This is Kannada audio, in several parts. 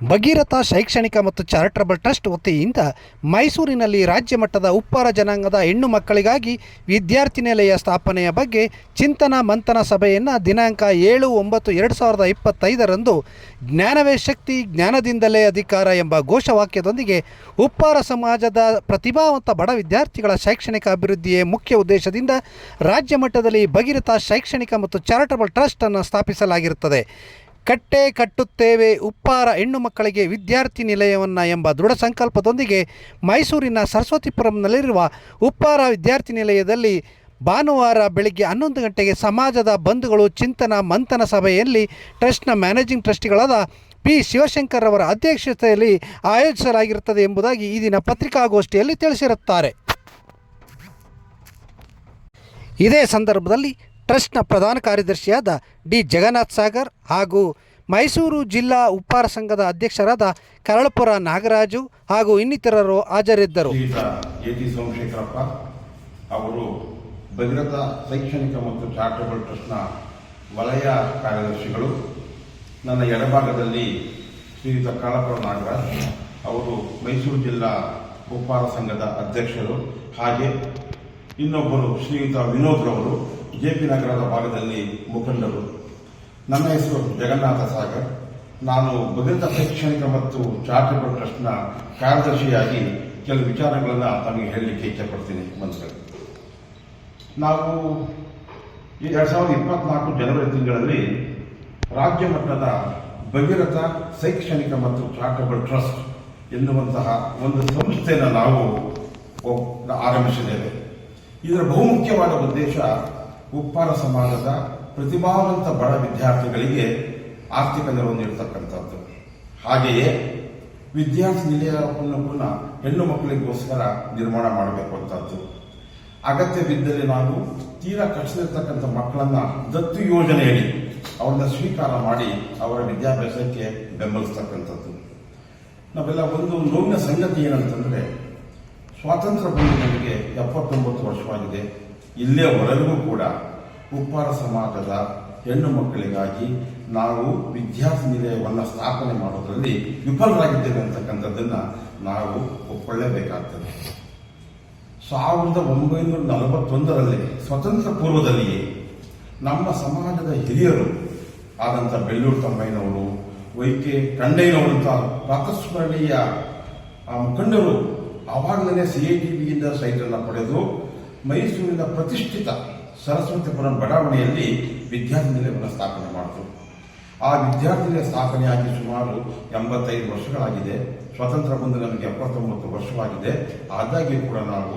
ಭಗೀರಥ ಶೈಕ್ಷಣಿಕ ಮತ್ತು ಚಾರಿಟಬಲ್ ಟ್ರಸ್ಟ್ ವತಿಯಿಂದ ಮೈಸೂರಿನಲ್ಲಿ ರಾಜ್ಯ ಮಟ್ಟದ ಉಪ್ಪಾರ ಜನಾಂಗದ ಹೆಣ್ಣು ಮಕ್ಕಳಿಗಾಗಿ ವಿದ್ಯಾರ್ಥಿ ನಿಲಯ ಸ್ಥಾಪನೆಯ ಬಗ್ಗೆ ಚಿಂತನ ಮಂಥನ ಸಭೆಯನ್ನು ದಿನಾಂಕ ಏಳು ಒಂಬತ್ತು ಎರಡು ಸಾವಿರದ ಇಪ್ಪತ್ತೈದರಂದು ಜ್ಞಾನವೇ ಶಕ್ತಿ ಜ್ಞಾನದಿಂದಲೇ ಅಧಿಕಾರ ಎಂಬ ಘೋಷವಾಕ್ಯದೊಂದಿಗೆ ಉಪ್ಪಾರ ಸಮಾಜದ ಪ್ರತಿಭಾವಂತ ಬಡ ವಿದ್ಯಾರ್ಥಿಗಳ ಶೈಕ್ಷಣಿಕ ಅಭಿವೃದ್ಧಿಯೇ ಮುಖ್ಯ ಉದ್ದೇಶದಿಂದ ರಾಜ್ಯ ಮಟ್ಟದಲ್ಲಿ ಭಗೀರಥ ಶೈಕ್ಷಣಿಕ ಮತ್ತು ಚಾರಿಟಬಲ್ ಟ್ರಸ್ಟನ್ನು ಸ್ಥಾಪಿಸಲಾಗಿರುತ್ತದೆ. ಕಟ್ಟೆ ಕಟ್ಟುತ್ತೇವೆ ಉಪ್ಪಾರ ಹೆಣ್ಣು ಮಕ್ಕಳಿಗೆ ವಿದ್ಯಾರ್ಥಿ ನಿಲಯವನ್ನು ಎಂಬ ದೃಢ ಸಂಕಲ್ಪದೊಂದಿಗೆ ಮೈಸೂರಿನ ಸರಸ್ವತಿಪುರಂನಲ್ಲಿರುವ ಉಪ್ಪಾರ ವಿದ್ಯಾರ್ಥಿ ನಿಲಯದಲ್ಲಿ ಭಾನುವಾರ ಬೆಳಗ್ಗೆ ಹನ್ನೊಂದು ಗಂಟೆಗೆ ಸಮಾಜದ ಬಂಧುಗಳು ಚಿಂತನ ಮಂಥನ ಸಭೆಯಲ್ಲಿ ಟ್ರಸ್ಟ್ನ ಮ್ಯಾನೇಜಿಂಗ್ ಟ್ರಸ್ಟಿಗಳಾದ ಪಿ. ಶಿವಶಂಕರ್ ಅವರ ಅಧ್ಯಕ್ಷತೆಯಲ್ಲಿ ಆಯೋಜಿಸಲಾಗಿರುತ್ತದೆ ಎಂಬುದಾಗಿ ಈ ದಿನ ಪತ್ರಿಕಾಗೋಷ್ಠಿಯಲ್ಲಿ ತಿಳಿಸಿರುತ್ತಾರೆ. ಇದೇ ಸಂದರ್ಭದಲ್ಲಿ ಟ್ರಸ್ಟ್ನ ಪ್ರಧಾನ ಕಾರ್ಯದರ್ಶಿಯಾದ ಡಿ. ಜಗನ್ನಾಥ್ ಸಾಗರ್ ಹಾಗೂ ಮೈಸೂರು ಜಿಲ್ಲಾ ಉಪ್ಪಾರ ಸಂಘದ ಅಧ್ಯಕ್ಷರಾದ ಕರಳಪುರ ನಾಗರಾಜು ಹಾಗೂ ಇನ್ನಿತರರು ಹಾಜರಿದ್ದರು. ಸೋಮಶೇಖರಪ್ಪ ಅವರು ಭದ್ರತಾ ಶೈಕ್ಷಣಿಕ ಮತ್ತು ಚಾರಿಟಬಲ್ ಟ್ರಸ್ಟ್ನ ವಲಯ ಕಾರ್ಯದರ್ಶಿಗಳು, ನನ್ನ ಎಡಭಾಗದಲ್ಲಿ ಶ್ರೀಯುತ ಕಾಳಪುರ ನಾಗರಾಜ್ ಅವರು ಮೈಸೂರು ಜಿಲ್ಲಾ ಉಪ್ಪಾರ ಸಂಘದ ಅಧ್ಯಕ್ಷರು, ಹಾಗೆ ಇನ್ನೊಬ್ಬರು ಶ್ರೀಯುತ ವಿನೋದ್ ರವರು ಜೆ ಪಿ ನಗರದ ಭಾಗದಲ್ಲಿ ಮುಖಂಡರು. ನನ್ನ ಹೆಸರು ಜಗನ್ನಾಥ ಸಾಗರ್. ನಾನು ಭಗೀರಥ ಶೈಕ್ಷಣಿಕ ಮತ್ತು ಚಾರಿಟಬಲ್ ಟ್ರಸ್ಟ್ನ ಕಾರ್ಯದರ್ಶಿಯಾಗಿ ಕೆಲವು ವಿಚಾರಗಳನ್ನು ತಮಗೆ ಹೇಳಲಿಕ್ಕೆ ಇಚ್ಛೆಪಡ್ತೀನಿ. ಮನಸ್ಸು ನಾವು ಎರಡ್ ಸಾವಿರದ ಇಪ್ಪತ್ನಾಲ್ಕು ಜನವರಿ ತಿಂಗಳಲ್ಲಿ ರಾಜ್ಯ ಮಟ್ಟದ ಭಗೀರಥ ಶೈಕ್ಷಣಿಕ ಮತ್ತು ಚಾರಿಟಬಲ್ ಟ್ರಸ್ಟ್ ಎನ್ನುವಂತಹ ಒಂದು ಸಂಸ್ಥೆಯನ್ನು ನಾವು ಆರಂಭಿಸಿದ್ದೇವೆ. ಇದರ ಬಹುಮುಖ್ಯವಾದ ಉದ್ದೇಶ ಉಪ್ಪಾರ ಸಮಾಜದ ಪ್ರತಿಭಾವಂತ ಬಡ ವಿದ್ಯಾರ್ಥಿಗಳಿಗೆ ಆರ್ಥಿಕ ನೆರವು ನೀಡತಕ್ಕಂಥದ್ದು. ಹಾಗೆಯೇ ವಿದ್ಯಾರ್ಥಿ ನಿಲಯವನ್ನು ಪುನಃ ಹೆಣ್ಣು ಮಕ್ಕಳಿಗೋಸ್ಕರ ನಿರ್ಮಾಣ ಮಾಡಬೇಕು ಅಂತದ್ದು ಅಗತ್ಯ ಬಿದ್ದಲ್ಲಿ ನಾವು ತೀರಾ ಕಷ್ಟದಿರ್ತಕ್ಕಂಥ ಮಕ್ಕಳನ್ನ ದತ್ತು ಯೋಜನೆಯಲ್ಲಿ ಅವರನ್ನ ಸ್ವೀಕಾರ ಮಾಡಿ ಅವರ ವಿದ್ಯಾಭ್ಯಾಸಕ್ಕೆ ಬೆಂಬಲಿಸ್ತಕ್ಕಂಥದ್ದು. ನಾವೆಲ್ಲ ಒಂದು ನೋವಿನ ಸಂಗತಿ ಏನಂತಂದ್ರೆ ಸ್ವಾತಂತ್ರ್ಯ ಬಂದು ನಮಗೆ ಎಪ್ಪತ್ತೊಂಬತ್ತು ವರ್ಷವಾಗಿದೆ. ಇಲ್ಲಿಯವರೆಗೂ ಕೂಡ ಉಪ್ಪಾರ ಸಮಾಜದ ಹೆಣ್ಣು ಮಕ್ಕಳಿಗಾಗಿ ನಾವು ವಿದ್ಯಾರ್ಥಿ ನಿಲಯವನ್ನು ಸ್ಥಾಪನೆ ಮಾಡೋದರಲ್ಲಿ ವಿಫಲರಾಗಿದ್ದೇವೆ ಅಂತಕ್ಕಂಥದ್ದನ್ನ ನಾವು ಒಪ್ಕೊಳ್ಳೇಬೇಕಾಗ್ತದೆ. ಸಾವಿರದ ಒಂಬೈನೂರ ನಲವತ್ತೊಂದರಲ್ಲಿ ಸ್ವತಂತ್ರ ಪೂರ್ವದಲ್ಲಿಯೇ ನಮ್ಮ ಸಮಾಜದ ಹಿರಿಯರು ಆದಂಥ ಬೆಳ್ಳೂರು ತಮ್ಮಯ್ಯನವರು ವೈಕೆ ಕಂಡಯ್ಯನವರಂಥ ಪ್ರಾತಸ್ಮರಣೀಯ ಮುಖಂಡರು ಆವಾಗಲೇ ಸಿ ಐ ಟಿ ಬಿಯಿಂದ ಸೈಟನ್ನು ಪಡೆದು ಮೈಸೂರಿನ ಪ್ರತಿಷ್ಠಿತ ಸರಸ್ವತಿಪುರಂ ಬಡಾವಣೆಯಲ್ಲಿ ವಿದ್ಯಾರ್ಥಿ ನಿಲಯವನ್ನು ಸ್ಥಾಪನೆ ಮಾಡಿದ್ರು. ಆ ವಿದ್ಯಾರ್ಥಿ ನಿಲಯ ಸ್ಥಾಪನೆಯಾಗಿ ಸುಮಾರು ಎಂಬತ್ತೈದು ವರ್ಷಗಳಾಗಿದೆ. ಸ್ವತಂತ್ರ ಬಂದು ನಮಗೆ ಎಪ್ಪತ್ತೊಂಬತ್ತು ವರ್ಷವಾಗಿದೆ. ಆದಾಗ್ಯೂ ಕೂಡ ನಾವು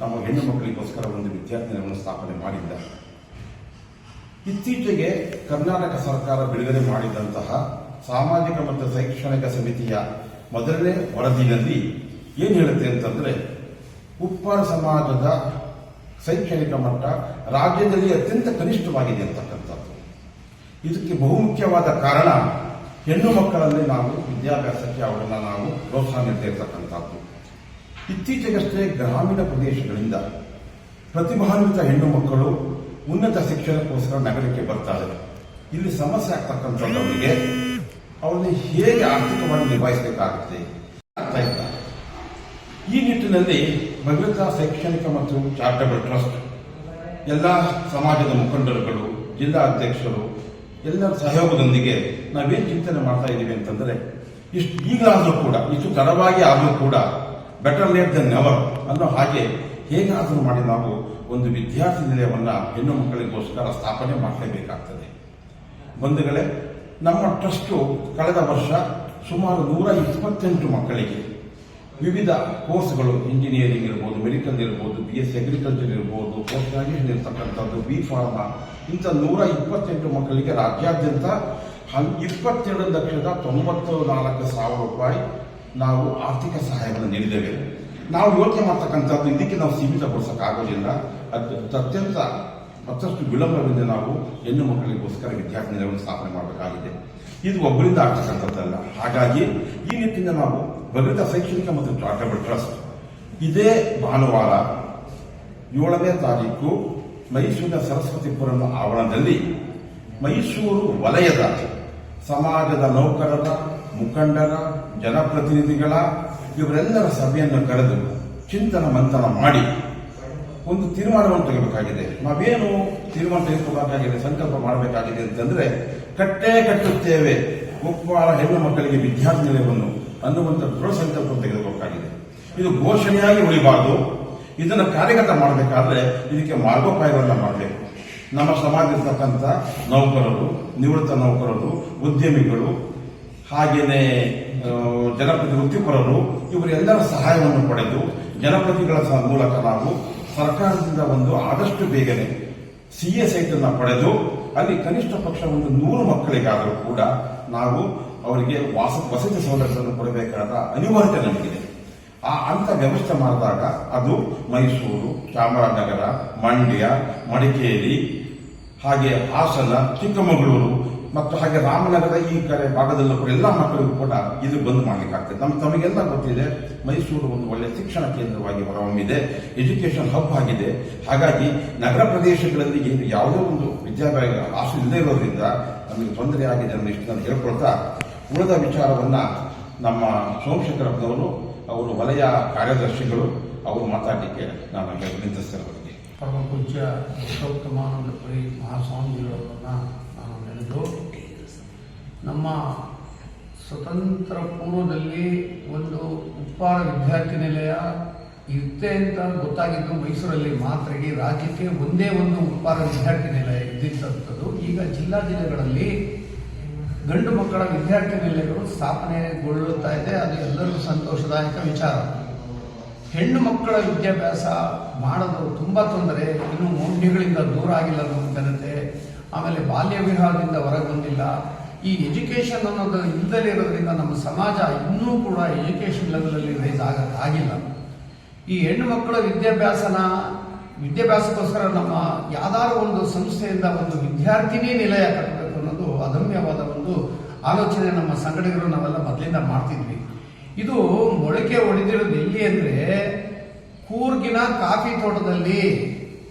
ನಮ್ಮ ಹೆಣ್ಣು ಮಕ್ಕಳಿಗೋಸ್ಕರ ಒಂದು ವಿದ್ಯಾರ್ಥಿ ನಿಲಯವನ್ನು ಸ್ಥಾಪನೆ ಮಾಡಿದ್ದ. ಇತ್ತೀಚೆಗೆ ಕರ್ನಾಟಕ ಸರ್ಕಾರ ಬಿಡುಗಡೆ ಮಾಡಿದಂತಹ ಸಾಮಾಜಿಕ ಮತ್ತು ಶೈಕ್ಷಣಿಕ ಸಮಿತಿಯ ಮೊದಲನೇ ವರದಿನಲ್ಲಿ ಏನು ಹೇಳುತ್ತೆ ಅಂತಂದ್ರೆ, ಉಪ್ಪಾರ ಸಮಾಜದ ಶೈಕ್ಷಣಿಕ ಮಟ್ಟ ರಾಜ್ಯದಲ್ಲಿ ಅತ್ಯಂತ ಕನಿಷ್ಠವಾಗಿದೆ ಅಂತಕ್ಕಂಥದ್ದು. ಇದಕ್ಕೆ ಬಹುಮುಖ್ಯವಾದ ಕಾರಣ ಹೆಣ್ಣು ಮಕ್ಕಳಲ್ಲಿ ನಾವು ವಿದ್ಯಾಭ್ಯಾಸಕ್ಕೆ ಅವರನ್ನ ನಾವು ಪ್ರೋತ್ಸಾಹ ನೀಡ್ತಾ ಇರ್ತಕ್ಕಂಥದ್ದು ಇತ್ತೀಚೆಗಷ್ಟೇ ಗ್ರಾಮೀಣ ಪ್ರದೇಶಗಳಿಂದ ಪ್ರತಿಭಾನ್ವಿತ ಹೆಣ್ಣು ಮಕ್ಕಳು ಉನ್ನತ ಶಿಕ್ಷಣಕ್ಕೋಸ್ಕರ ನಗರಕ್ಕೆ ಬರ್ತಾರೆ. ಇಲ್ಲಿ ಸಮಸ್ಯೆ ಆಗ್ತಕ್ಕಂಥದ್ದವರಿಗೆ ಅವರಿಗೆ ಹೇಗೆ ಆರ್ಥಿಕವಾಗಿ ನಿಭಾಯಿಸಬೇಕಾಗುತ್ತೆ ಆಗ್ತಾ ಇಲ್ಲ ಈ ನಿಟ್ಟಿನಲ್ಲಿ ಭದ್ರತಾ ಶೈಕ್ಷಣಿಕ ಮತ್ತು ಚಾರಿಟಬಲ್ ಟ್ರಸ್ಟ್, ಎಲ್ಲ ಸಮಾಜದ ಮುಖಂಡರುಗಳು, ಜಿಲ್ಲಾ ಅಧ್ಯಕ್ಷರು ಎಲ್ಲರ ಸಹಯೋಗದೊಂದಿಗೆ ನಾವೇನು ಚಿಂತನೆ ಮಾಡ್ತಾ ಇದ್ದೀವಿ ಅಂತಂದ್ರೆ, ಇಷ್ಟು ಈಗಲಾದರೂ ಕೂಡ, ಇಷ್ಟು ತಡವಾಗಿ ಆದರೂ ಕೂಡ ಬೆಟರ್ ಲೇಟ್ ದನ್ ನೆವರ್ ಅನ್ನೋ ಹಾಗೆ ಹೇಗಾದರೂ ಮಾಡಿ ನಾವು ಒಂದು ವಿದ್ಯಾರ್ಥಿ ನಿಲಯವನ್ನು ಹೆಣ್ಣು ಮಕ್ಕಳಿಗೋಸ್ಕರ ಸ್ಥಾಪನೆ ಮಾಡಲೇಬೇಕಾಗ್ತದೆ. ಬಂಧುಗಳೇ, ನಮ್ಮ ಟ್ರಸ್ಟು ಕಳೆದ ವರ್ಷ ಸುಮಾರು ನೂರ ಇಪ್ಪತ್ತೆಂಟು ಮಕ್ಕಳಿಗೆ ವಿವಿಧ ಕೋರ್ಸ್ಗಳು, ಇಂಜಿನಿಯರಿಂಗ್ ಇರ್ಬೋದು, ಮೆಡಿಕಲ್ ಇರ್ಬೋದು ಬಿ ಎಸ್ ಅಗ್ರಿಕಲ್ಚರ್ ಇರ್ಬೋದು ಪೋಸ್ಟ್ ಗ್ರಾಜುಯೇಷನ್ ಇರ್ತಕ್ಕಂಥದ್ದು ಬಿ ಫಾರ್ಮಾ ಇಂಥ ನೂರ ಇಪ್ಪತ್ತೆಂಟು ಮಕ್ಕಳಿಗೆ ರಾಜ್ಯಾದ್ಯಂತ ಇಪ್ಪತ್ತೆರಡು ಲಕ್ಷದ ತೊಂಬತ್ತು ನಾಲ್ಕು ಸಾವಿರ ರೂಪಾಯಿ ನಾವು ಆರ್ಥಿಕ ಸಹಾಯವನ್ನು ನೀಡಿದ್ದೇವೆ. ನಾವು ಯೋಚನೆ ಮಾಡ್ತಕ್ಕಂಥದ್ದು ಇದಕ್ಕೆ ನಾವು ಸೀಮಿತಗೊಳಿಸೋಕ್ಕಾಗೋದಿಲ್ಲ ಅದು ಅತ್ಯಂತ ಮತ್ತಷ್ಟು ವಿಳಂಬದಿಂದ ನಾವು ಹೆಣ್ಣು ಮಕ್ಕಳಿಗೋಸ್ಕರ ವಿದ್ಯಾರ್ಥಿ ನಿಲಯವನ್ನು ಸ್ಥಾಪನೆ ಮಾಡಬೇಕಾಗಿದೆ. ಇದು ಒಬ್ಬರಿಂದ ಆಗ್ತಕ್ಕಂಥದ್ದಲ್ಲ. ಹಾಗಾಗಿ ಈ ನಿಟ್ಟಿನ ನಾವು ಭದ್ರತಾ ಶೈಕ್ಷಣಿಕ ಮತ್ತು ಚಾರಿಟಬಲ್ ಟ್ರಸ್ಟ್. ಇದೇ ಭಾನುವಾರ ಏಳನೇ ತಾರೀಕು ಮೈಸೂರಿನ ಸರಸ್ವತಿಪುರಂ ಆವರಣದಲ್ಲಿ ಮೈಸೂರು ವಲಯದ ಸಮಾಜದ ನೌಕರರ, ಮುಖಂಡರ, ಜನಪ್ರತಿನಿಧಿಗಳ ಇವರೆಲ್ಲರ ಸಭೆಯನ್ನು ಕರೆದು ಚಿಂತನ ಮಂಥನ ಮಾಡಿ ಒಂದು ತೀರ್ಮಾನವನ್ನು ತೆಗೆಬೇಕಾಗಿದೆ ನಾವೇನು ತೀರ್ಮಾನ ತೆಗೆದುಕೊಳ್ಳಬೇಕಾಗಿದೆ ಸಂಕಲ್ಪ ಮಾಡಬೇಕಾಗಿದೆ ಅಂತಂದ್ರೆ ಕಟ್ಟೇ ಕಟ್ಟುತ್ತೇವೆ. ಉಪ್ಪಾಳ ಹೆಣ್ಣು ಮಕ್ಕಳಿಗೆ ವಿದ್ಯಾರ್ಥಿ ನಿಲಯವನ್ನು ಅನ್ನುವಂಥ ದೃಢ ಸಂಕಲ್ಪ ತೆಗೆದುಕೊಳ್ಳಾಗಿದೆ ಇದು ಘೋಷಣೆಯಾಗಿ ಉಳಿಬಾರದು. ಇದನ್ನು ಕಾರ್ಯಗತ ಮಾಡಬೇಕಾದ್ರೆ ಇದಕ್ಕೆ ಮಾರ್ಗೋಪಾಯಗಳನ್ನು ಮಾಡಬೇಕು. ನಮ್ಮ ಸಮಾಜದಲ್ಲಿರ್ತಕ್ಕಂಥ ನೌಕರರು, ನಿವೃತ್ತ ನೌಕರರು, ಉದ್ಯಮಿಗಳು ಹಾಗೆಯೇ ಜನಪ್ರತಿ ವೃತ್ತಿಪರರು, ಇವರೆಲ್ಲರ ಸಹಾಯವನ್ನು ಪಡೆದು ಜನಪ್ರತಿಗಳ ಮೂಲಕ ನಾವು ಸರ್ಕಾರದಿಂದ ಒಂದು ಆದಷ್ಟು ಬೇಗನೆ ಸಿ ಎಸ್ ಐಟನ್ನು ಪಡೆದು ಅಲ್ಲಿ ಕನಿಷ್ಠ ಪಕ್ಷ ಒಂದು ನೂರು ಮಕ್ಕಳಿಗಾದರೂ ಕೂಡ ನಾವು ಅವರಿಗೆ ವಾಸ, ವಸತಿ ಸೌಲಭ್ಯವನ್ನು ಕೊಡಬೇಕಾದ ಅನಿವಾರ್ಯತೆ ನಮಗಿದೆ ಆ ಅಂತ ವ್ಯವಸ್ಥೆ ಮಾಡಿದಾಗ ಅದು ಮೈಸೂರು, ಚಾಮರಾಜನಗರ, ಮಂಡ್ಯ, ಮಡಿಕೇರಿ, ಹಾಗೆ ಹಾಸನ, ಚಿಕ್ಕಮಗಳೂರು, ಮತ್ತು ಹಾಗೆ ರಾಮನಗರ ಈ ಕಡೆ ಭಾಗದಲ್ಲೂ ಕೂಡ ಎಲ್ಲ ಮಕ್ಕಳಿಗೂ ಕೂಡ ಇದು ಬಂದ್ ಮಾಡಲಿಕ್ಕಾಗ್ತದೆ. ನಮ್ಮ ತಮಗೆಲ್ಲ ಗೊತ್ತಿದೆ, ಮೈಸೂರು ಒಂದು ಒಳ್ಳೆ ಶಿಕ್ಷಣ ಕೇಂದ್ರವಾಗಿ ಹೊರಹೊಮ್ಮಿದೆ ಎಜುಕೇಶನ್ ಹಬ್ ಆಗಿದೆ. ಹಾಗಾಗಿ ನಗರ ಪ್ರದೇಶಗಳಲ್ಲಿ ಏನು ಯಾವುದೋ ಒಂದು ವಿದ್ಯಾಭ್ಯಾಸ ಆಸೆ ಇಲ್ಲದೆ ಇರೋದ್ರಿಂದ ನಮಗೆ ತೊಂದರೆ ಆಗಿದೆ ಅನ್ನೋ ಇಷ್ಟು ನಾನು ಹೇಳ್ಕೊಳ್ತಾ ಉಳಿದ ವಿಚಾರವನ್ನ ನಮ್ಮ ಸೋಮಶೇಖರಪ್ಪನವರು ಅವರು ವಲಯ ಕಾರ್ಯದರ್ಶಿಗಳು, ಅವರು ಮಾತಾಡಲಿಕ್ಕೆ ನಾನು ನಿಂತಿಸ್ತೇನೆ ಅವರಿಗೆ. ಪರಮ ಪೂಜ್ಯ ವಿಶ್ವೋತ್ತಮಾನಂದ ಪುರಿ ಮಹಾಸ್ವಾಮೀಜಿಗಳವರನ್ನು ನಾನು ನೆನೆದು, ನಮ್ಮ ಸ್ವತಂತ್ರ ಪೂರ್ವದಲ್ಲಿ ಒಂದು ಉಪ್ಪಾರ ವಿದ್ಯಾರ್ಥಿ ನಿಲಯ ಇರುತ್ತೆ ಅಂತ ಗೊತ್ತಾಗಿದ್ದು ಮೈಸೂರಲ್ಲಿ ಮಾತ್ರ ಇಡೀ ರಾಜ್ಯಕ್ಕೆ ಒಂದೇ ಒಂದು ಉಪ್ಪಾರ ವಿದ್ಯಾರ್ಥಿ ನಿಲಯ ಇದ್ದಿದ್ದಂಥದ್ದು. ಈಗ ಜಿಲ್ಲಾ ಜಿಲ್ಲೆಗಳಲ್ಲಿ ಗಂಡು ಮಕ್ಕಳ ವಿದ್ಯಾರ್ಥಿ ನಿಲಯಗಳು ಸ್ಥಾಪನೆಗೊಳ್ಳುತ್ತಾ ಇದೆ. ಅದು ಎಲ್ಲರಿಗೂ ಸಂತೋಷದಾಯಕ ವಿಚಾರ. ಹೆಣ್ಣು ಮಕ್ಕಳ ವಿದ್ಯಾಭ್ಯಾಸ ಮಾಡೋದು ತುಂಬ ತೊಂದರೆ. ಇನ್ನು ಮೌಢ್ಯಗಳಿಂದ ದೂರ ಆಗಿಲ್ಲ ನಮ್ಮ ಜನತೆ. ಆಮೇಲೆ ಬಾಲ್ಯ ವಿವಾಹದಿಂದ ಹೊರಗೆ ಬಂದಿಲ್ಲ ಈ ಎಜುಕೇಶನ್ ಅನ್ನೋದು ಇಲ್ಲದಲೇ ಇರೋದ್ರಿಂದ ನಮ್ಮ ಸಮಾಜ ಇನ್ನೂ ಕೂಡ ಎಜುಕೇಷನ್ ಲೆವೆಲಲ್ಲಿ ರೈಸ್ ಆಗ ಆಗಿಲ್ಲ. ಈ ಹೆಣ್ಣು ಮಕ್ಕಳ ವಿದ್ಯಾಭ್ಯಾಸನ, ವಿದ್ಯಾಭ್ಯಾಸಕ್ಕೋಸ್ಕರ ನಮ್ಮ ಯಾವ್ದಾದ್ರು ಒಂದು ಸಂಸ್ಥೆಯಿಂದ ಒಂದು ವಿದ್ಯಾರ್ಥಿನಿ ನಿಲಯ ಕಟ್ಟಬೇಕು. ಆಲೋಚನೆ ನಮ್ಮ ಸಂಘಟಕರು ನಾವೆಲ್ಲ ಮೊದಲಿಂದ ಮಾಡ್ತಿದ್ವಿ. ಇದು ಮೊಳಕೆ ಹೊಡೆದಿರೋದು ಎಲ್ಲಿ ಅಂದ್ರೆ ಕೂರ್ಗಿನ ಕಾಫಿ ತೋಟದಲ್ಲಿ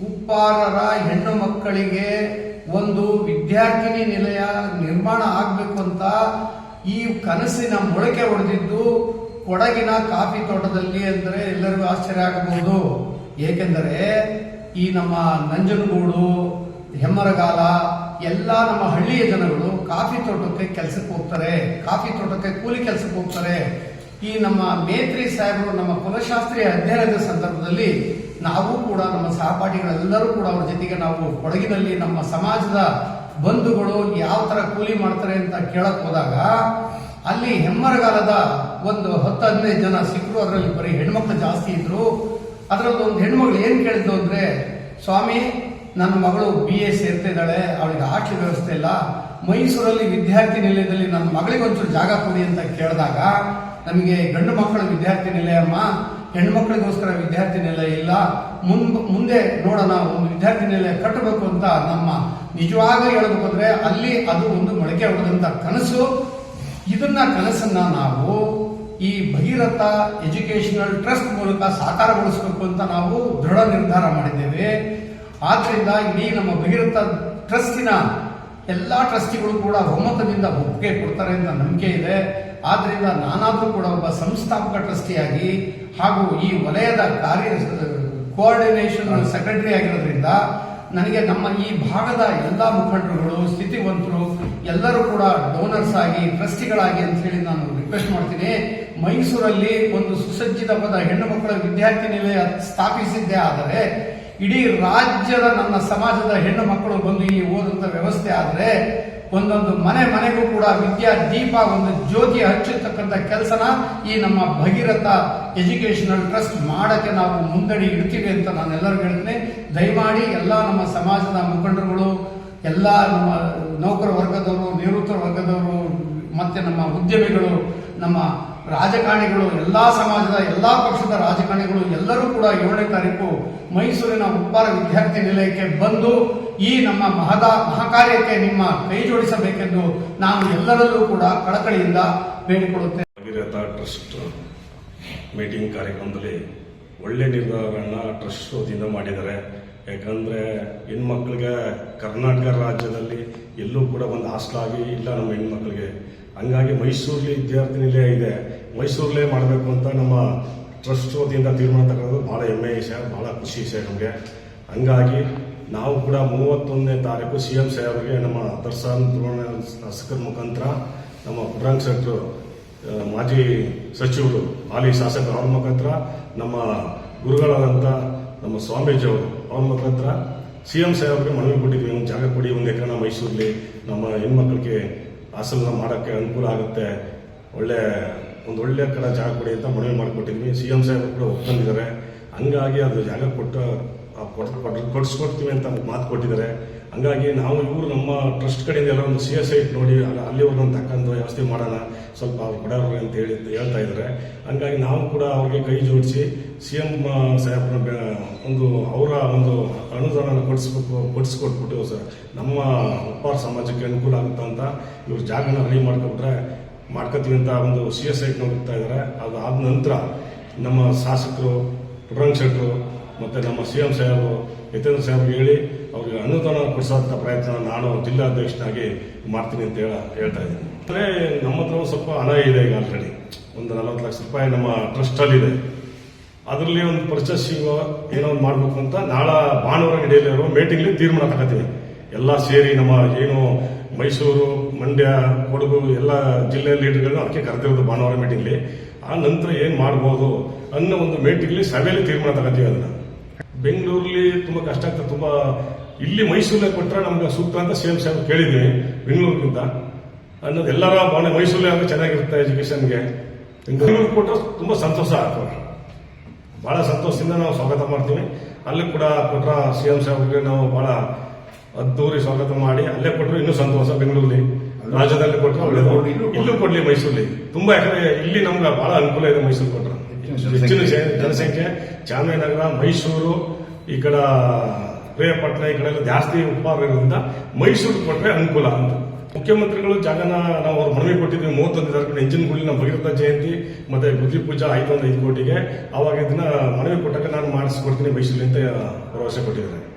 ಉಪ್ಪಾರರ ಹೆಣ್ಣು ಮಕ್ಕಳಿಗೆ ಒಂದು ವಿದ್ಯಾರ್ಥಿನಿ ನಿಲಯ ನಿರ್ಮಾಣ ಆಗಬೇಕು ಅಂತ ಈ ಕನಸಿನ ಮೊಳಕೆ ಹೊಡೆದಿದ್ದು ಕೊಡಗಿನ ಕಾಫಿ ತೋಟದಲ್ಲಿ ಅಂದರೆ ಎಲ್ಲರಿಗೂ ಆಶ್ಚರ್ಯ ಆಗಬಹುದು. ಏಕೆಂದರೆ ಈ ನಮ್ಮ ನಂಜನಗೂಡು ಹೆಮ್ಮರಗಾಲ, ಎಲ್ಲ ನಮ್ಮ ಹಳ್ಳಿಯ ಜನಗಳು ಕಾಫಿ ತೋಟಕ್ಕೆ ಕೆಲಸಕ್ಕೆ ಹೋಗ್ತಾರೆ, ಕಾಫಿ ತೋಟಕ್ಕೆ ಕೂಲಿ ಕೆಲಸಕ್ಕೆ ಹೋಗ್ತಾರೆ. ಈ ನಮ್ಮ ಮೇತ್ರಿ ಸಾಹೇಬರು, ನಮ್ಮ ಕುಲಶಾಸ್ತ್ರೀಯ ಅಧ್ಯಯನದ ಸಂದರ್ಭದಲ್ಲಿ ನಾವು ಕೂಡ ನಮ್ಮ ಸಹಪಾಠಿಗಳೆಲ್ಲರೂ ಕೂಡ ಅವ್ರ ಜೊತೆಗೆ ನಾವು ಕೊಡಗಿನಲ್ಲಿ ನಮ್ಮ ಸಮಾಜದ ಬಂಧುಗಳು ಯಾವ ತರ ಕೂಲಿ ಮಾಡ್ತಾರೆ ಅಂತ ಕೇಳಕ್ ಹೋದಾಗ, ಅಲ್ಲಿ ಹೆಮ್ಮರಗಾಲದ ಒಂದು ಹತ್ತು ಹದಿನೈದು ಜನ ಸಿಕ್ಕರು, ಅದರಲ್ಲಿ ಬರೀ ಹೆಣ್ಮಕ್ಳು ಜಾಸ್ತಿ ಇದ್ರು. ಅದರಲ್ಲಿ ಒಂದು ಹೆಣ್ಮಗಳು ಏನ್ ಕೇಳಿದ್ರು ಅಂದ್ರೆ, ಸ್ವಾಮಿ ನನ್ನ ಮಗಳು ಬಿ ಎ ಸೇರ್ತಿದ್ದಾಳೆ ಅವಳಿಗೆ ಹಾಸ್ಟೆಲ್ ವ್ಯವಸ್ಥೆ ಇಲ್ಲ. ಮೈಸೂರಲ್ಲಿ ವಿದ್ಯಾರ್ಥಿ ನಿಲಯದಲ್ಲಿ ನನ್ನ ಮಗಳಿಗೆ ಒಂಚೂರು ಜಾಗ ಕೊಡಿ ಅಂತ ಕೇಳಿದಾಗ, ನಮಗೆ ಗಂಡು ಮಕ್ಕಳ ವಿದ್ಯಾರ್ಥಿ ನಿಲಯಮ್ಮ ಹೆಣ್ಣು ಮಕ್ಕಳಿಗೋಸ್ಕರ ವಿದ್ಯಾರ್ಥಿ ನಿಲಯ ಇಲ್ಲ. ಮುನ್, ಮುಂದೆ ನೋಡೋಣ, ಒಂದು ವಿದ್ಯಾರ್ಥಿ ನಿಲಯ ಕಟ್ಟಬೇಕು ಅಂತ ನಮ್ಮ ನಿಜವಾಗ ಹೇಳಬೇಕು ಅಂದ್ರೆ ಅಲ್ಲಿ ಅದು ಒಂದು ಮೊಳಕೆ ಹೊಡೆದಂತ ಕನಸು. ಇದನ್ನ ಕನಸನ್ನ ನಾವು ಈ ಭಗೀರಥ ಎಜುಕೇಶನಲ್ ಟ್ರಸ್ಟ್ ಮೂಲಕ ಸಾಕಾರಗೊಳಿಸಬೇಕು ಅಂತ ನಾವು ದೃಢ ನಿರ್ಧಾರ ಮಾಡಿದ್ದೇವೆ. ಆದ್ರಿಂದ ಇಡೀ ನಮ್ಮ ಭಗೀರಥ ಟ್ರಸ್ಟಿನ ಎಲ್ಲಾ ಟ್ರಸ್ಟಿಗಳು ಕೂಡ ಒಮ್ಮತದಿಂದ ಒಪ್ಪಿಗೆ ಕೊಡ್ತಾರೆ ಅಂತ ನಂಬಿಕೆ ಇದೆ. ಆದ್ರಿಂದ ನಾನಾದರೂ ಕೂಡ ಒಬ್ಬ ಸಂಸ್ಥಾಪಕ ಟ್ರಸ್ಟಿಯಾಗಿ ಹಾಗೂ ಈ ವಲಯದ ಕಾರ್ಯ ಕೋಆರ್ಡಿನೇಷನ್ ಸೆಕ್ರೆಟರಿ ಆಗಿರೋದ್ರಿಂದ ನನಗೆ ನಮ್ಮ ಈ ಭಾಗದ ಎಲ್ಲ ಮುಖಂಡರುಗಳು ಸ್ಥಿತಿವಂತರು ಎಲ್ಲರೂ ಕೂಡ ಡೋನರ್ಸ್ ಆಗಿ ಟ್ರಸ್ಟಿಗಳಾಗಿ ಅಂತ ಹೇಳಿ ನಾನು ರಿಕ್ವೆಸ್ಟ್ ಮಾಡ್ತೀನಿ. ಮೈಸೂರಲ್ಲಿ ಒಂದು ಸುಸಜ್ಜಿತವಾದ ಹೆಣ್ಣು ಮಕ್ಕಳ ವಿದ್ಯಾರ್ಥಿ ನಿಲಯ ಸ್ಥಾಪಿಸಿದ್ದೆ ಆದರೆ ಇಡೀ ರಾಜ್ಯದ ನನ್ನ ಸಮಾಜದ ಹೆಣ್ಣು ಮಕ್ಕಳು ಬಂದು ಇಲ್ಲಿ ಓದಂತ ವ್ಯವಸ್ಥೆ ಆದರೆ ಒಂದೊಂದು ಮನೆ ಮನೆಗೂ ಕೂಡ ವಿದ್ಯಾ ದೀಪ, ಒಂದು ಜ್ಯೋತಿ ಹಚ್ಚಿರ್ತಕ್ಕಂಥ ಕೆಲಸನ ಈ ನಮ್ಮ ಭಗೀರಥ ಎಜುಕೇಶನಲ್ ಟ್ರಸ್ಟ್ ಮಾಡಕ್ಕೆ ನಾವು ಮುಂದಡಿ ಇಡ್ತೀವಿ ಅಂತ ನಾನು ಎಲ್ಲರಿಗೂ ಹೇಳ್ತೀನಿ. ದಯಮಾಡಿ ಎಲ್ಲ ನಮ್ಮ ಸಮಾಜದ ಮುಖಂಡರುಗಳು, ಎಲ್ಲ ನಮ್ಮ ನೌಕರ ವರ್ಗದವರು ನಿವೃತ್ತ ವರ್ಗದವರು ಮತ್ತೆ ನಮ್ಮ ಉದ್ಯಮಿಗಳು, ನಮ್ಮ ರಾಜಕಾರಣಿಗಳು, ಎಲ್ಲ ಸಮಾಜದ, ಎಲ್ಲ ಪಕ್ಷದ ರಾಜಕಾರಣಿಗಳು, ಎಲ್ಲರೂ ಕೂಡ ಏಳನೇ ತಾರೀಕು ಮೈಸೂರಿನ ಉಪ್ಪಾರ ವಿದ್ಯಾರ್ಥಿ ನಿಲಯಕ್ಕೆ ಬಂದು ಈ ನಮ್ಮ ಮಹದ, ಮಹಾಕಾರ್ಯಕ್ಕೆ ನಿಮ್ಮ ಕೈ ಜೋಡಿಸಬೇಕೆಂದು ನಾನು ಎಲ್ಲರಲ್ಲೂ ಕೂಡ ಕಳಕಳಿಯಿಂದ ಬೇಡಿಕೊಳ್ಳುತ್ತೇನೆ. ಭಗೀರಥ ಟ್ರಸ್ಟ್ ಮೀಟಿಂಗ್ ಕಾರ್ಯಕ್ರಮದಲ್ಲಿ ಒಳ್ಳೆ ನಿರ್ಧಾರಗಳನ್ನ ಟ್ರಸ್ಟ್ ವತಿಯಿಂದ ಮಾಡಿದ್ದಾರೆ. ಯಾಕಂದರೆ ಹೆಣ್ಮಕ್ಳಿಗೆ ಕರ್ನಾಟಕ ರಾಜ್ಯದಲ್ಲಿ ಎಲ್ಲೂ ಕೂಡ ಒಂದು ಹಾಸ್ಟೆಲ್ ಆಗಿ ಇಲ್ಲ ನಮ್ಮ ಹೆಣ್ಮಕ್ಳಿಗೆ. ಹಂಗಾಗಿ ಮೈಸೂರಲ್ಲಿ ವಿದ್ಯಾರ್ಥಿ ನಿಲಯ ಇದೆ. ಮೈಸೂರಲ್ಲೇ ಮಾಡಬೇಕು ಅಂತ ನಮ್ಮ ಟ್ರಸ್ಟ್ ವತಿಯಿಂದ ತೀರ್ಮಾನ ತಗೊಳ್ಳೋದು ಭಾಳ ಹೆಮ್ಮೆ ವಿಷಯ ಭಾಳ ಖುಷಿ ವಿಷಯ ನಮಗೆ. ಹಂಗಾಗಿ ನಾವು ಕೂಡ ಮೂವತ್ತೊಂದನೇ ತಾರೀಕು ಸಿ ಎಂ ಸಾಹೇಬ್ರಿಗೆ ನಮ್ಮ ದರ್ಶನ್ ಶಾಸಕರ ಮುಖಾಂತರ ನಮ್ಮ ಪುರಾಂಗ್ ಸೆಕ್ಟರ್ ಮಾಜಿ ಸಚಿವರು, ಹಾಲಿ ಶಾಸಕರು ಅವ್ರ ಮುಖಾಂತರ ನಮ್ಮ ಗುರುಗಳಾದಂಥ ನಮ್ಮ ಸ್ವಾಮೀಜಿಯವರು ಅವ್ರ ಮುಖಾಂತರ ಸಿ ಎಂ ಸಾಹೇಬ್ರಿಗೆ ಮನವಿ ಕೊಟ್ಟಿದ್ವಿ. ಒಂದು ಜಾಗ ಕೊಡಿ, ಒಂದು ಎಕರೆ ಮೈಸೂರಲ್ಲಿ ನಮ್ಮ ಹೆಣ್ಮಕ್ಳಿಗೆ, ಹಾಸನ ಮಾಡೋಕ್ಕೆ ಅನುಕೂಲ ಆಗುತ್ತೆ. ಒಳ್ಳೆ ಒಂದು ಒಳ್ಳೆ ಕಡೆ ಜಾಗ ಕೊಡಿ ಅಂತ ಮನವಿ ಮಾಡಿಕೊಟ್ಟಿದ್ವಿ. ಸಿ ಎಂ ಸಾಹೇಬರು ಕೂಡ ಒಪ್ಕೊಂಡಿದ್ದಾರೆ. ಹಂಗಾಗಿ ಅದು ಜಾಗ ಕೊಟ್ಟು ಕೊಡಿಸ್ಕೊಡ್ತೀವಿ ಅಂತ ಮಾತು ಕೊಟ್ಟಿದ್ದಾರೆ. ಹಂಗಾಗಿ ನಾವು ಇವರು ನಮ್ಮ ಟ್ರಸ್ಟ್ ಕಡೆಯಿಂದ ಎಲ್ಲ ಒಂದು ಸಿ ಎಸ್ ಐಟ್ ನೋಡಿ, ಅಲ್ಲ ಅಲ್ಲಿವರೆಗೂ ತಕ್ಕಂದು ವ್ಯವಸ್ಥೆ ಮಾಡೋಣ. ಸ್ವಲ್ಪ ಅವ್ರು ಕೊಡೋರು ಅಂತ ಹೇಳಿ ಹೇಳ್ತಾ ಇದ್ದಾರೆ. ಹಂಗಾಗಿ ನಾವು ಕೂಡ ಅವ್ರಿಗೆ ಕೈ ಜೋಡಿಸಿ ಸಿ ಎಂ ಸಾಹೇಬ್ರ ಒಂದು ಅವರ ಒಂದು ಅನುದಾನ ಕೊಡಿಸ್ಬೇಕು, ಕೊಡಿಸ್ಕೊಟ್ಬಿಟ್ಟು ಸರ್, ನಮ್ಮ ಉಪ್ಪಾರ ಸಮಾಜಕ್ಕೆ ಅನುಕೂಲ ಆಗುತ್ತಾ ಅಂತ ಇವ್ರು ಜಾಗನ ರೆಡಿ ಮಾಡ್ಕೊಬಿಟ್ರೆ ಮಾಡ್ಕೋತೀವಿ ಅಂತ ಒಂದು ಸಿ ಎಸ್ ಐಟ್ ನೋಡ್ತಾ ಇದ್ದಾರೆ ಅದು ಆದ ನಂತರ ನಮ್ಮ ಶಾಸಕರು ಪುರಂಗ್ ಶೆಟ್ಟರು ಮತ್ತು ನಮ್ಮ ಸಿ ಎಂ ಸಾಹೇಬರು ಯತೇಂದ್ರ ಸಾಹೇಬ್ ಹೇಳಿ ಅವ್ರಿಗೆ ಅನುದಾನ ಕೊಡಿಸೋಂಥ ಪ್ರಯತ್ನ ನಾನು ಜಿಲ್ಲಾಧ್ಯಕ್ಷನಾಗಿ ಮಾಡ್ತೀನಿ ಅಂತ ಹೇಳ, ಹೇಳ್ತಾ ಇದ್ದೀನಿ. ಅಂದರೆ ನಮ್ಮ ಹತ್ರ ಸ್ವಲ್ಪ ಹಣ ಇದೆ ಈಗ ಆಲ್ರೆಡಿ ಒಂದು ನಲವತ್ತು ಲಕ್ಷ ರೂಪಾಯಿ ನಮ್ಮ ಟ್ರಸ್ಟಲ್ಲಿದೆ ಅದರಲ್ಲಿ ಒಂದು ಪರ್ಚೇಸ್ ಏನೋ ಒಂದು ಮಾಡಬೇಕು ಅಂತ ನಾಳೆ ಭಾನುವಾರ ನಡೆಯಲಿರೋ ಮೀಟಿಂಗ್ಲಿ ತೀರ್ಮಾನ ತಗೋತೀವಿ. ಎಲ್ಲ ಸೇರಿ ನಮ್ಮ ಏನು ಮೈಸೂರು ಮಂಡ್ಯ, ಕೊಡಗು ಎಲ್ಲ ಜಿಲ್ಲೆ ಲೀಡರ್ಗಳನ್ನ ಅದಕ್ಕೆ ಕರೆದಿರೋದು ಭಾನುವಾರ ಮೀಟಿಂಗ್ಲಿ ಆ ನಂತರ ಏನು ಮಾಡ್ಬೋದು ಅನ್ನೋ ಒಂದು ಮೀಟಿಂಗ್ಲಿ ಸಭೆಯಲ್ಲಿ ತೀರ್ಮಾನ ತಗೋತೀವಿ ಅದನ್ನ. ಬೆಂಗಳೂರಲ್ಲಿ ತುಂಬಾ ಕಷ್ಟ ಆಗ್ತದೆ, ತುಂಬಾ ಇಲ್ಲಿ ಮೈಸೂರಲ್ಲಿ ಕೊಟ್ಟರೆ ನಮ್ಗೆ ಸೂಕ್ತ ಅಂತ ಸೇಮ್ ಸಾಹೇಬ್ ಕೇಳಿದ್ವಿ, ಬೆಂಗಳೂರಿಗಿಂತ. ಅನ್ನೋದು ಎಲ್ಲರ ಭಾವನೆ ಮೈಸೂರಲ್ಲಿ ಆದ್ರೆ ಚೆನ್ನಾಗಿರುತ್ತೆ ಎಜುಕೇಶನ್ಗೆ ಬೆಂಗಳೂರು ಕೊಟ್ಟರೆ ತುಂಬಾ ಸಂತೋಷ ಆಗ್ತದೆ. ಬಹಳ ಸಂತೋಷದಿಂದ ನಾವು ಸ್ವಾಗತ ಮಾಡ್ತೀವಿ. ಅಲ್ಲಿ ಕೂಡ ಕೊಟ್ರ ಸಿ ಎಂ ಸಾಹೇಬ್ಗೆ ನಾವು ಬಹಳ ಅದ್ದೂರಿ ಸ್ವಾಗತ ಮಾಡಿ, ಅಲ್ಲೇ ಕೊಟ್ಟರು ಇನ್ನೂ ಸಂತೋಷ ಬೆಂಗಳೂರಲ್ಲಿ ರಾಜ್ಯದಲ್ಲಿ ಕೊಟ್ಟರೆ ಒಳ್ಳೇದು ಇಲ್ಲೂ ಕೊಡಲಿ ಮೈಸೂರಲ್ಲಿ. ತುಂಬಾ ಯಾಕಂದ್ರೆ ಇಲ್ಲಿ ನಮ್ಗೆ ಬಹಳ ಅನುಕೂಲ ಇದೆ ಮೈಸೂರು ಕೊಟ್ಟರೆ ಹೆಚ್ಚಿನ ಜನ- ಜನಸಂಖ್ಯೆ ಚಾಮರಾಜನಗರ ಮೈಸೂರು ಈ ಕಡೆ ಪ್ರಿಯಪಟ್ಟಣ ಈ ಕಡೆ ಎಲ್ಲ ಜಾಸ್ತಿ ಉಪಹಾರ ಇರೋದ್ರಿಂದ ಮೈಸೂರು ಕೊಟ್ಟರೆ ಅನುಕೂಲ ಅಂತ. ಮುಖ್ಯಮಂತ್ರಿಗಳು ಜಾಗನ ನಾವು ಅವ್ರು ಮನವಿ ಕೊಟ್ಟಿದ್ವಿ ಮೂವತ್ತೊಂದು ತಾರೀಕು ಎಂಜಿನಗುಳಿ ನಮ್ಮ ಭಗೀರಥ ಜಯಂತಿ ಮತ್ತೆ ಗುದ್ಲಿ ಪೂಜಾ ಆಯ್ತು ಒಂದು ಐದು ಕೋಟಿಗೆ. ಅವಾಗ ಇದನ್ನ ಮನವಿ ಕೊಟ್ಟಾಗ ನಾನು ಮಾಡಿಸ್ಕೊಡ್ತೀನಿ ಅಂತ ಭರವಸೆ ಕೊಟ್ಟಿದ್ದಾರೆ.